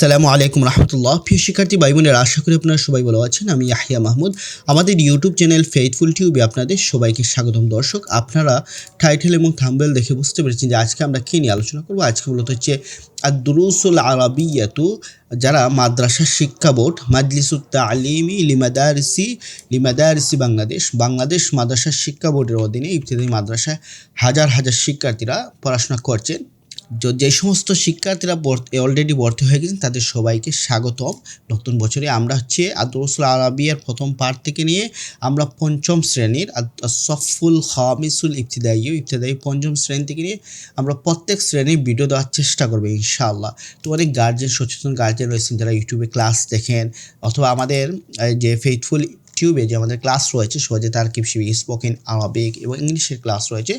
আসসালামু আলাইকুম রহমতুল্লাহ। প্রিয় শিক্ষার্থী ভাই বোনের আশা করি আপনারা সবাই ভালো আছেন। আমি ইয়াহিয়া মাহমুদ। আমাদের ইউটিউব চ্যানেল ফেইথফুল টিউবে আপনাদের সবাইকে স্বাগতম। দর্শক, আপনারা টাইটেল এবং থাম্বেল দেখে বুঝতে পেরেছেন যে আজকে আমরা কী নিয়ে আলোচনা করব। আজকে মূলত হচ্ছে আদরুসুল আরবিয়াতু, যারা মাদ্রাসা শিক্ষা বোর্ড, মাজলিসুত তালিমি লিমাদারসি লিমাদারসি বাংলাদেশ বাংলাদেশ মাদ্রাসা শিক্ষা বোর্ডের অধীনে ইফতেদায়ী মাদ্রাসায় হাজার হাজার শিক্ষার্থীরা পড়াশোনা করছেন। য- সমস্ত শিক্ষার্থীরা অলরেডি ভর্তি হয়ে গেছেন, তাদের সবাইকে স্বাগতম। নতুন বছরে আমরা হচ্ছে আদরসুল আরবিয়ার প্রথম পার্ট থেকে নিয়ে আমরা পঞ্চম শ্রেণির সফুল খামিসুল ইফতিদায়ী ইফতিদায়ী পঞ্চম শ্রেণি থেকে নিয়ে আমরা প্রত্যেক শ্রেণির ভিডিও দেওয়ার চেষ্টা করব ইনশাআল্লাহ। তো অনেক গার্জেন সচেতন গার্জেন রয়েছেন যারা ইউটিউবে ক্লাস দেখেন, অথবা আমাদের যে ফেথফুল টিউবে যে আমাদের ক্লাস রয়েছে, সহজে তার কিপসি স্পোকেন আরবিক এবং ইংলিশের ক্লাস রয়েছে।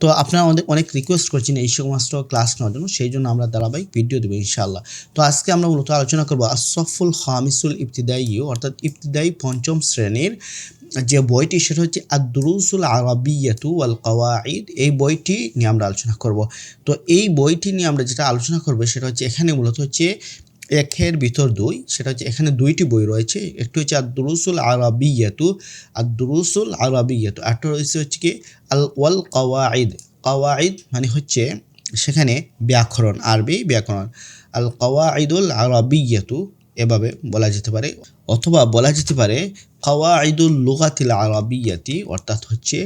তো আপনারা আমাদের অনেক রিকোয়েস্ট করছেন এই সমস্ত ক্লাস নেওয়ার জন্য, সেই জন্য আমরা ধারাবাহিক ভিডিও দেবো ইনশাল্লাহ তো আজকে আমরা মূলত আলোচনা করব আসফুল খামিসুল ইবতিদায়ী অর্থাৎ ইবতিদায়ী পঞ্চম শ্রেণির যে বইটি, সেটা হচ্ছে আদরুসুল আরবিয়াতু ওয়াল কাওয়াইদ এই বইটি নিয়ে আমরা আলোচনা করব। তো এই বইটি নিয়ে আমরা যেটা আলোচনা করব, সেটা হচ্ছে এখানে মূলত হচ্ছে একের ভিতর দুই, সেটা হচ্ছে এখানে দুইটি বই রয়েছে, একটি হচ্ছে আদরুসুল আরবিয়াতু আদরুসুল আরবিয়াতু একটা রয়েছে হচ্ছে কি আল ওয়াল কাওয়াইদ কাওয়াইদ মানে হচ্ছে সেখানে ব্যাকরণ, আরবি ব্যাকরণ, আল কাওয়াইদুল আরবিয়াতু, এভাবে বলা যেতে পারে, অথবা বলা যেতে পারে কাওয়াইদুল লুগাতিল আরবিয়াতি, অর্থাৎ হচ্ছে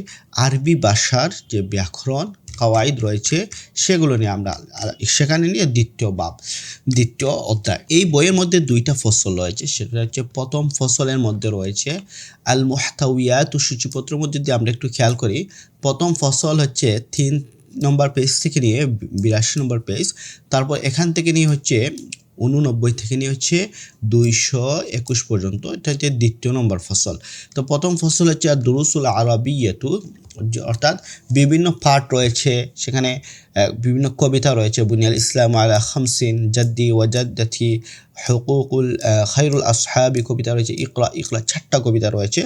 আরবি ভাষার যে ব্যাকরণ কাওয়াইদ রয়েছে, সেগুলো নিয়ে আমরা সেখানে নিয়ে দ্বিতীয় বাপ দ্বিতীয় অধ্যায়। এই বইয়ের মধ্যে দুইটা ফসল রয়েছে, সেটা হচ্ছে প্রথম ফসলের মধ্যে রয়েছে আল তো সূচিপত্রের মধ্যে যদি আমরা একটু খেয়াল করি, প্রথম ফসল হচ্ছে তিন নম্বর পেজ থেকে নিয়ে বিরাশি নম্বর পেজ তারপর এখান থেকে নিয়ে হচ্ছে উননব্বই থেকে নিয়ে হচ্ছে দুইশো একুশ পর্যন্ত, এটা হচ্ছে দ্বিতীয় নম্বর ফসল। তো প্রথম ফসল হচ্ছে দুরুসুল আরবিয়াতু, যে- অর্থাৎ বিভিন্ন পার্ট রয়েছে, সেখানে বিভিন্ন কবিতা রয়েছে, বুনিয়াল ইসলাম আল খামসিন জাদ্দি ওয়াজাদ্দাথি হকুকুল খাইরুল আসহাবি কবিতা রয়েছে, ইকরা ইকরা, চারটা কবিতা রয়েছে।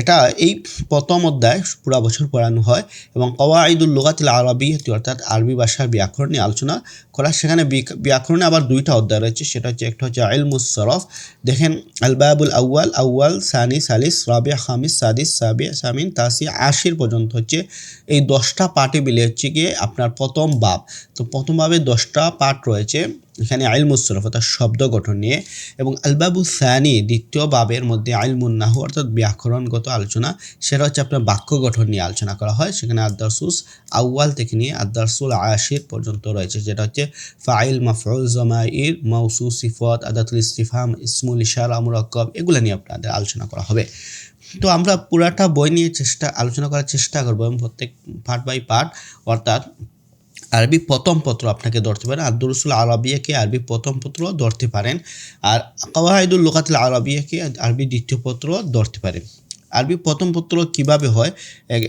এটা এই প্রথম অধ্যায় পুরা বছর পড়ানো হয় এবং কওয়াইদুল লুগাতিল আরবি অর্থাৎ আরবি ভাষার ব্যাকরণ নিয়ে আলোচনা করা, সেখানে ব্যাকরণে আবার দুইটা অধ্যায় রয়েছে। সেটা হচ্ছে একটা হচ্ছে আইলমুস সরফ, দেখেন আলবাবুল আউয়াল আউয়াল, সানি, সালিস রাবিয়া খামিস, সাদিস সাবিয়া সামিন, তাসি, আশির পর্যন্ত হচ্ছে এই দশটা পার্টে মিলে হচ্ছে গিয়ে আপনার প্রথম বাব। তো প্রথম ভাবে দশটা পার্ট রয়েছে। এখানে আইলমুস সরফ অর্থাৎ শব্দ গঠন নিয়ে এবং আলবাবু সানি দ্বিতীয় বাবের মধ্যে আইলমুন নাহু অর্থাৎ ব্যাকরণগত আলোচনা, সেটা হচ্ছে আপনার বাক্য গঠন নিয়ে আলোচনা করা হয়। সেখানে আদারসুস আউয়াল থেকে নিয়ে আদারসুল আশির পর্যন্ত রয়েছে, যেটা হচ্ছে ফাইল মাফরুল জমাইর মৌসু সিফত আদাতুল ইস্তিফাম ইসমুল ইশারা মুরাক্কব, এগুলো নিয়ে আপনাদের আলোচনা করা হবে। তো আমরা পুরাটা বই নিয়ে চেষ্টা, আলোচনা করার চেষ্টা করব এবং প্রত্যেক পার্ট বাই পার্ট অর্থাৎ আরবি প্রথম পত্র আপনাকে ধরতে পারেন, আব্দুরসুল আরবিয়াকে আরবি প্রথম পত্র ধরতে পারেন, আর কাওয়াহিদুল লোকাতুল আরবিয়াকে আরবি দ্বিতীয় পত্র ধরতে পারেন। আরবি প্রথম পত্র কীভাবে হয়?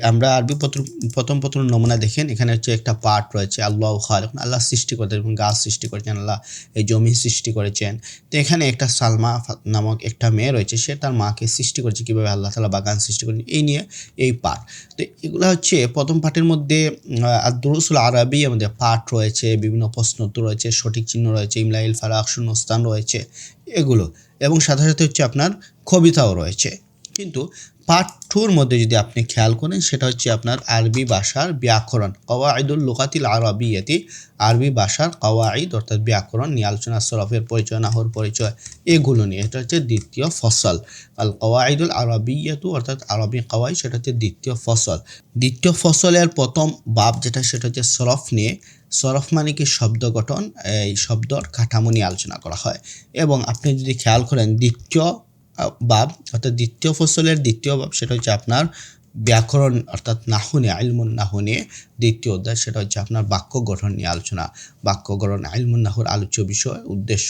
আমরা আরবি পত্র, প্রথম পত্র নমুনা দেখেন, এখানে হচ্ছে একটা পার্ট রয়েছে, আল্লাহ খাল আল্লাহ সৃষ্টি করতেন এবং গাছ সৃষ্টি করেছেন, আল্লাহ এই জমি সৃষ্টি করেছেন। তো এখানে একটা সালমা নামক একটা মেয়ে রয়েছে, সে তার মাকে সৃষ্টি করেছে, কীভাবে আল্লাহ তালা বাগান সৃষ্টি করেছেন এই নিয়ে এই পার্ট তো এগুলো হচ্ছে প্রথম পার্টের মধ্যে আদরুসুল আরবি আমাদের পাঠ রয়েছে, বিভিন্ন প্রশ্ন উত্তর রয়েছে, সঠিক চিহ্ন রয়েছে, ইমলাইল ফারাক, শূন্যস্থান রয়েছে, এগুলো। এবং সাথে সাথে হচ্ছে আপনার কবিতাও রয়েছে। কিন্তু পার্ট টুর মধ্যে যদি আপনি খেয়াল করেন, সেটা হচ্ছে আপনার আরবি ভাষার ব্যাকরণ। কওয়াইদুল লুকাতিল আরবিয়াতি, আরবি ভাষার কওয়াইদ অর্থাৎ ব্যাকরণ নিয়ে আলোচনা, সরফের পরিচয়, নাহর পরিচয়, এগুলো নিয়ে। এটা হচ্ছে দ্বিতীয় ফসল। আল কওয়াইদুল আরবিয়াতু অর্থাৎ আরবি কওয়াই সেটা হচ্ছে দ্বিতীয় ফসল। দ্বিতীয় ফসলের প্রথম বাপ যেটা, সেটা হচ্ছে সরফ নিয়ে। সরফ মানে কি? শব্দ গঠন, এই শব্দর কাঠামো নিয়ে আলোচনা করা হয়। এবং আপনি যদি খেয়াল করেন, দ্বিতীয় বাব, অর্থাৎ দ্বিতীয় ফসলের দ্বিতীয় বাব সেটা হচ্ছে আপনার ব্যাকরণ, অর্থাৎ নাহুনে, আইলমুন নাহুনে দ্বিতীয় অধ্যায়, সেটা হচ্ছে আপনার বাক্য গঠন নিয়ে আলোচনা। বাক্য গঠন, আইলমুন নাহুর আলোচ্য বিষয়, উদ্দেশ্য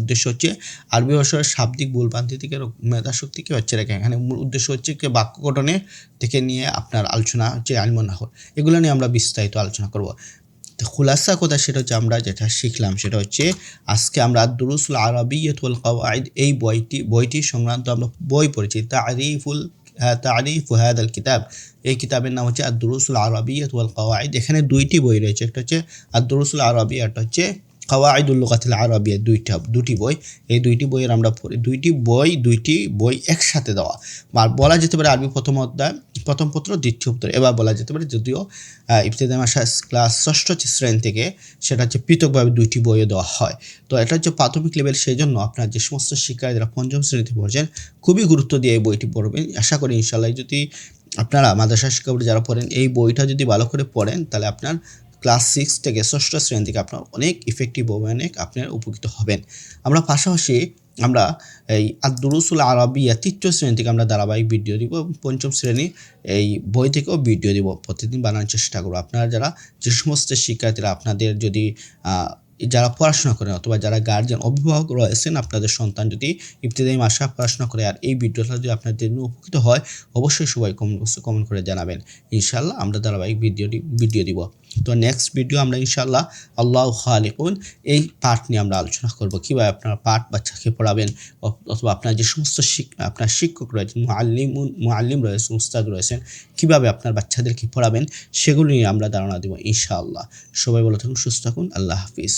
উদ্দেশ্য হচ্ছে আরবি ভাষার শাব্দিক ভুলভ্রান্তি থেকে মেধাশক্তিকে হচ্ছে রেখে এখানে মূল উদ্দেশ্য হচ্ছে কি বাক্য গঠনে থেকে নিয়ে আপনার আলোচনা হচ্ছে আইলমুন নাহুর। এগুলো নিয়ে আমরা বিস্তারিত আলোচনা করব। তো খুলাসা কথা সেটা হচ্ছে আমরা যেটা শিখলাম, সেটা হচ্ছে আজকে আমরা দুরুসুল আরবিয়তুল কওয়াইদ এই বইটি বইটি সংক্রান্ত আমরা বই পড়েছি, তারিফুল তারিফ হাদাল কিতাব। এই কিতাবের নাম হচ্ছে আদরুসুল আরবিয়তুল কওয়াইদ এখানে দুইটি বই রয়েছে, একটা হচ্ছে আদরুসুল আরবি একটা হচ্ছে কাওয়াইদুল লুকাতিল আরবিয়া দুইটা, দুটি বই, এই দুইটি বইয়ের আমরা পড়ি, দুইটি বই দুইটি বই একসাথে দেওয়া। বা বলা যেতে পারে আরবি প্রথম অধ্যায়, প্রথম পত্র, দ্বিতীয় উত্তর এবার বলা যেতে পারে যদিও ইফতেদা মাসা ক্লাস ষষ্ঠ শ্রেণি থেকে, সেটা হচ্ছে পৃথকভাবে দুইটি বইও দেওয়া হয়। তো এটা হচ্ছে প্রাথমিক লেভেল সেই জন্য আপনার যে সমস্ত শিক্ষার্থীরা পঞ্চম শ্রেণীতে পড়ছেন, খুবই গুরুত্ব দিয়ে এই বইটি পড়বেন। আশা করি ইনশাল্লাহ যদি আপনারা মাদ্রাসা শিক্ষা যারা পড়েন, এই বইটা যদি ভালো করে পড়েন, তাহলে আপনার ক্লাস সিক্স থেকে ষষ্ঠ শ্রেণি থেকে আপনার অনেক ইফেক্টিভ অনেক আপনার উপকৃত হবেন। আমরা পাশাপাশি আমরা এই আদুরুসুল আরবিয়া তৃতীয় শ্রেণি থেকে আমরা ধারাবাহিক ভিডিও দিব পঞ্চম শ্রেণি এই বই থেকেও ভিডিও দিব। প্রতিদিন বানানোর চেষ্টা করব। আপনারা যারা যে সমস্ত শিক্ষার্থীরা আপনাদের যদি যারা পড়াশোনা করেন অথবা যারা গার্জিয়ান অভিভাবক রয়েছেন, আপনাদের সন্তান যদি ইবতদায়ী মাসা পড়াশোনা করে আর এই ভিডিওটা যদি আপনাদের জন্য উপকৃত হয়, অবশ্যই সবাই কমেন্ট কমেন্ট করে জানাবেন। ইনশাল্লাহ আমরা ধারাবাহিক ভিডিওটি ভিডিও দিব। তো নেক্সট ভিডিও আমরা ইনশাল্লাহ আল্লাহ খালিকুন এই পাঠ নিয়ে আমরা আলোচনা করব। কীভাবে আপনারা পাঠ বাচ্চাকে পড়াবেন অথবা আপনার যে সমস্ত আপনার শিক্ষক রয়েছেন, মুআল্লিম মুআল্লিম রয়েছেন, উস্তাদ রয়েছেন, কীভাবে আপনার বাচ্চাদেরকে পড়াবেন, সেগুলো নিয়ে আমরা ধারণা দেবো ইনশাআল্লাহ। সবাই বলে থাকুন, সুস্থ থাকুন, আল্লাহ হাফিজ।